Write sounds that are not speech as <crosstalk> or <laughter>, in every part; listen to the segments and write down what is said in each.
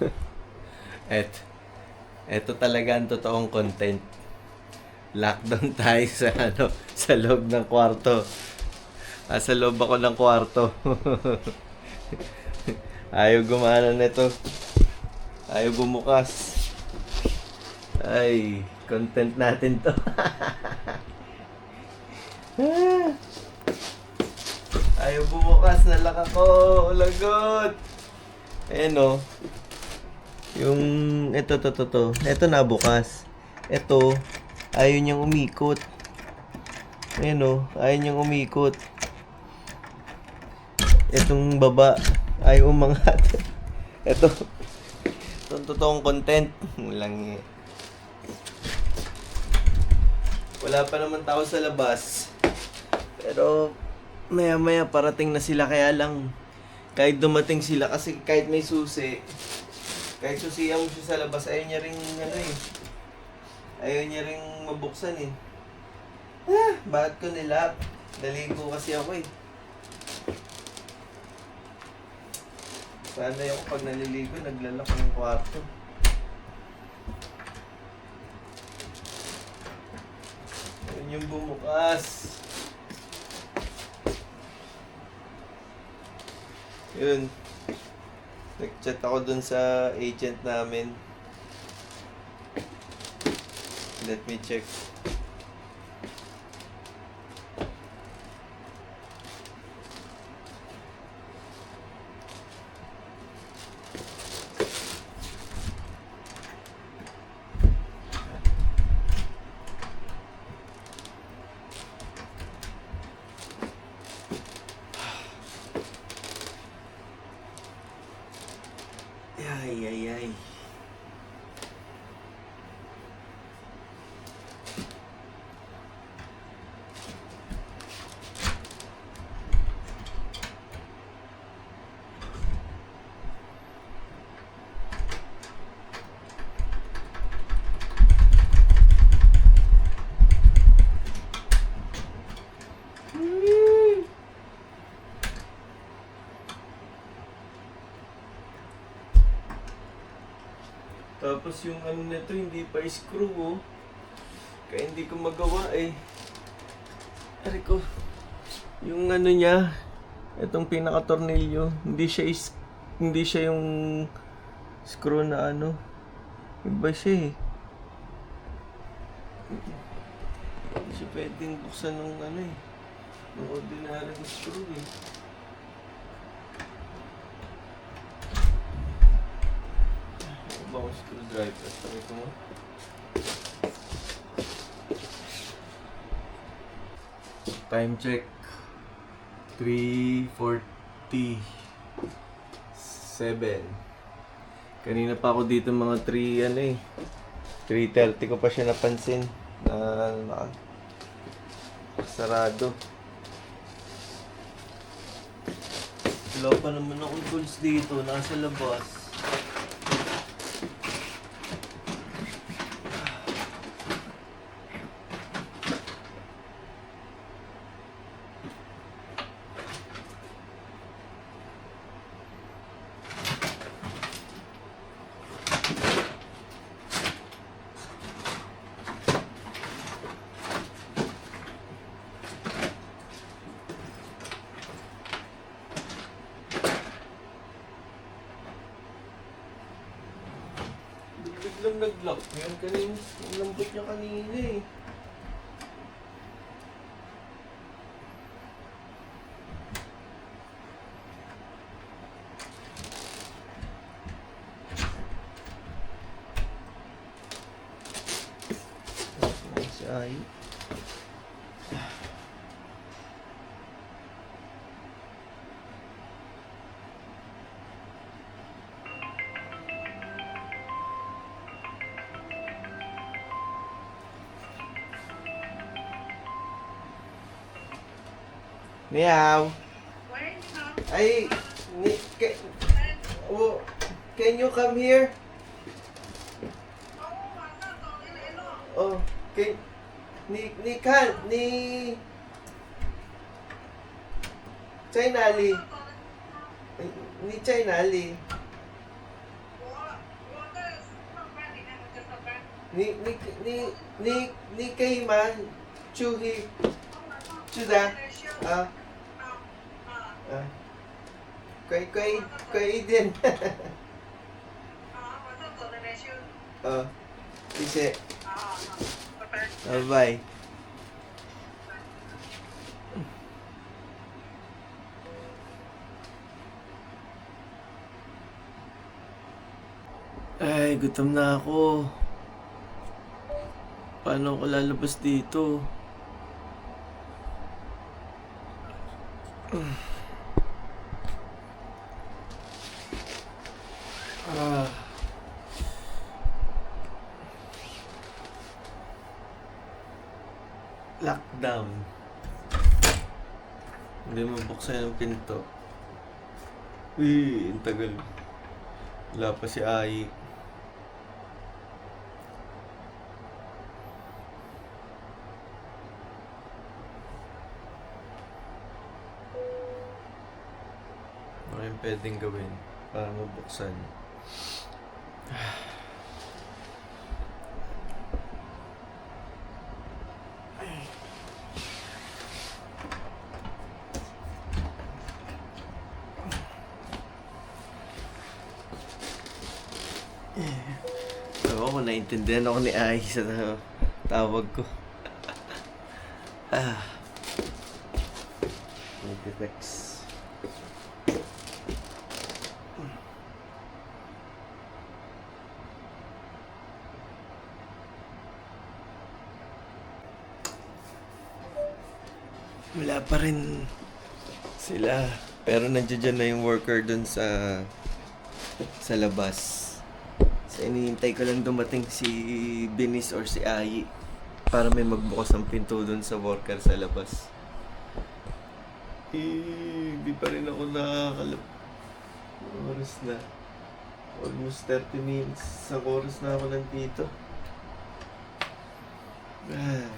<laughs> Et, eto talaga ang totoong content. Lockdown <laughs> tayo sa ano, sa loob ng kwarto. Ah, sa loob ako ng kwarto. <laughs> Ayaw gumana nito. Ayaw bumukas. Ay, content natin to. Ayaw bumukas, nalak ako. Lagot. Ayan o. Yung, ito, to, to, to. Ito na bukas. Ito, ayaw niyang umikot. Ayan o, ayaw niyang umikot. Itong baba, ayaw umangat. <laughs> Ito, itong totoong content. Walang eh. Wala pa naman tao sa labas. Pero, maya maya parating na sila kaya lang kahit dumating sila kasi kahit may susi kahit susiyan mo siya sa labas ayaw niya ring ano eh. Ayaw niya ring mabuksan eh. Ah, bakit ko nilap? Naligo kasi ako eh. Sana yung pag naliligo naglalak ng kwarto. Yun yung bumukas. Yun. Nag-chat ako dun sa agent namin. Let me check. Ay, ay, ay. Tapos yung ano nito hindi pa screw oh. Kaya hindi ko magawa eh. Ari ko. Yung ano niya, itong pinaka-tornilyo, hindi siya is hindi siya yung screw na ano. Iba siya eh. Hindi siya pwedeng buksan ng ano eh. Ng ordinary screw eh. Ano ba ang screwdriver? Sabi ko mo. Time check. 3.47 Kanina pa ako dito mga 3 ano eh 3.30 ko pa siya napansin na na sarado Wala pa naman akong tools dito, nasa labas. Biglang nag-lock yun kanina. Ang lambot niya kanina eh. Ay. Meow. Ay, ni, can, oh, can you come here? Oh, can, ni, ni kan, ni, China Ali. Ni China Ali. Ni, ni, ni, ni, ni kay man. Chuhi. Chuda. Ah. Ah. Kay, kay, kay din. <laughs> ah. Kasi, bye-bye. Ay, gutom na ako. Paano ako lalabas dito? Ah. Lockdown. Hindi mabuksan yung pinto. Uy, ang tagal. Wala pa si Ai. Ano yung pwedeng gawin para mabuksan? Ewan ko, naintindihan ako ni Ai sa ta- tawag ko. ah. Multiplex. Wala pa rin sila. Pero nandiyan na yung worker dun sa sa labas. So, inihintay ko lang dumating si Binis or si Ai para may magbukas ng pinto dun sa worker sa labas. Eh, di pa rin ako nakakalap. Oras na. Almost 30 minutes sa oras na ako nandito. Ay,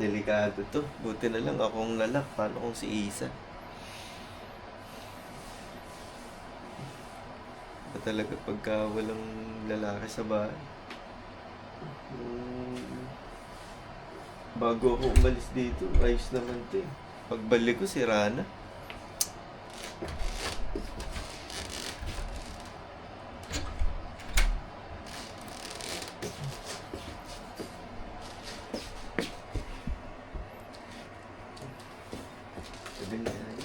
delikado to. Buti na lang akong lalak. Paano kung si Isa? talaga pagka walang lalaki sa bahay. Um, bago ako umalis dito, ayos naman ito eh. Pagbalik ko, sira na. Ganyan.